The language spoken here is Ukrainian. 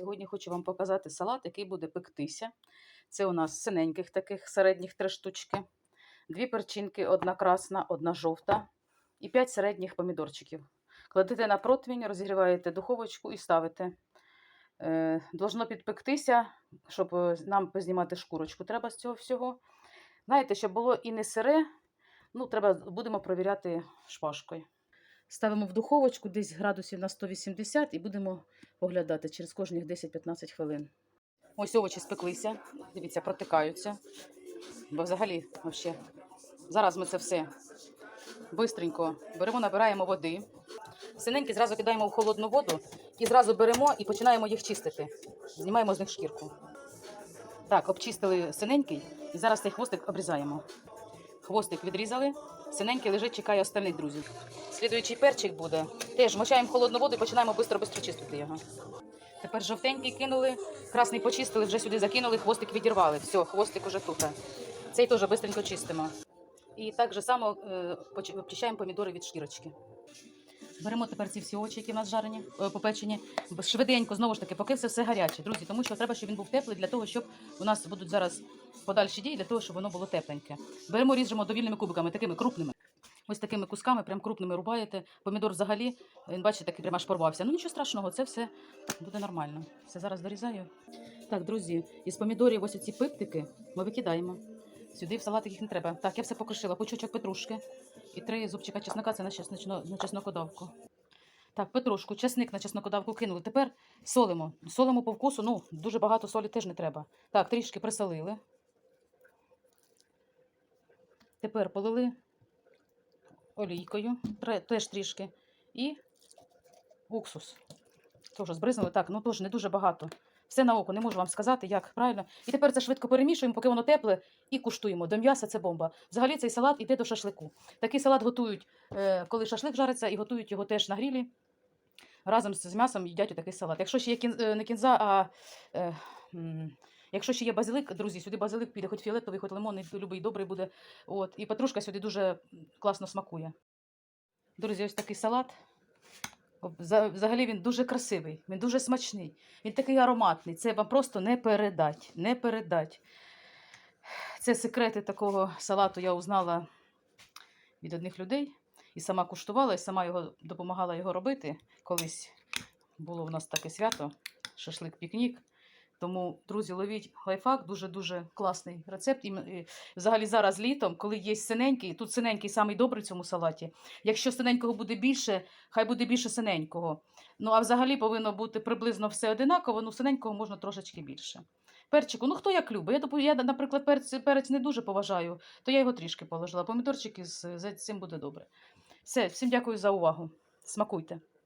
Сьогодні хочу вам показати салат, який буде пектися. Це у нас синеньких таких середніх три штучки, дві перчинки, одна красна, одна жовта і п'ять середніх помідорчиків. Кладете на противень, розігріваєте духовочку і ставите. Е, Должно підпектися, щоб е, нам познімати шкурочку. Треба з цього всього. Знаєте, щоб було і не сире, ну, треба, будемо провіряти шпажкою. Ставимо в духовочку десь градусів на 180 і будемо оглядати через кожних 10-15 хвилин. Ось овочі спеклися, дивіться, протикаються. Бо взагалі, вообще, зараз ми це все бистренько беремо, набираємо води. Синенькі зразу кидаємо в холодну воду і зразу беремо і починаємо їх чистити. Знімаємо з них шкірку. Так, обчистили синенький і зараз цей хвостик обрізаємо. Хвостик відрізали, синенький лежить, чекає остальних друзів. Слідуючий перчик буде. Теж мочаємо холодну воду і починаємо швидко-швидко чистити його. Тепер жовтенький кинули, красний почистили, вже сюди закинули, хвостик відірвали. Все, хвостик уже тут. Цей теж швидко чистимо. І так же само е, помідори від шкірочки. Беремо тепер ці всі очі, які в нас жарені, е, попечені, швиденько, знову ж таки, поки все все гаряче, друзі, тому що треба, щоб він був теплий для того, щоб у нас будуть зараз подальші дії, для того, щоб воно було тепленьке. Беремо, ріжемо довільними кубиками, такими крупними. Ось такими кусками, прям крупними рубаєте. Помідор взагалі, він бачите, такий прямо аж порвався. Ну нічого страшного, це все буде нормально. Все зараз дорізаю. Так, друзі, із помідорів ось ці пиптики ми викидаємо. Сюди в салатик їх не треба. Так, я все покришила. Пучочок петрушки і три зубчика чеснока це на, на чеснокодавку. Так, петрушку, чесник на чеснокодавку кинули. Тепер солимо. Солимо по вкусу. Ну, дуже багато солі теж не треба. Так, трішки присолили. Тепер полили олійкою, теж трішки. І уксус. Теж збризнули. Так, ну теж не дуже багато. Все на око, не можу вам сказати, як правильно. І тепер це швидко перемішуємо, поки воно тепле, і куштуємо. До м'яса це бомба. Взагалі цей салат іде до шашлику. Такий салат готують, е, коли шашлик жариться, і готують його теж на грілі. Разом з м'ясом їдять такий салат. Якщо ще є кін, е, не кінза, а е, якщо ще є базилик, друзі, сюди базилик піде, хоч фіолетовий, хоч лимонний, любий добрий буде. От. І петрушка сюди дуже класно смакує. Друзі, ось такий салат. Вза- Взагалі він дуже красивий, він дуже смачний, він такий ароматний. Це вам просто не передать. Не передать. Це секрети такого салату я узнала від одних людей. І сама куштувала, і сама його допомагала його робити. Колись було в нас таке свято, шашлик-пікнік. Тому, друзі, ловіть лайфхак, дуже-дуже класний рецепт. І, взагалі зараз літом, коли є синенький, тут синенький самий добрий в цьому салаті. Якщо синенького буде більше, хай буде більше синенького. Ну, а взагалі повинно бути приблизно все одинаково, ну синенького можна трошечки більше. Перчику, ну хто як любить. Я, я наприклад, перець, перець не дуже поважаю, то я його трішки положила. Помідорчики з, з цим буде добре. Все, всім дякую за увагу. Смакуйте.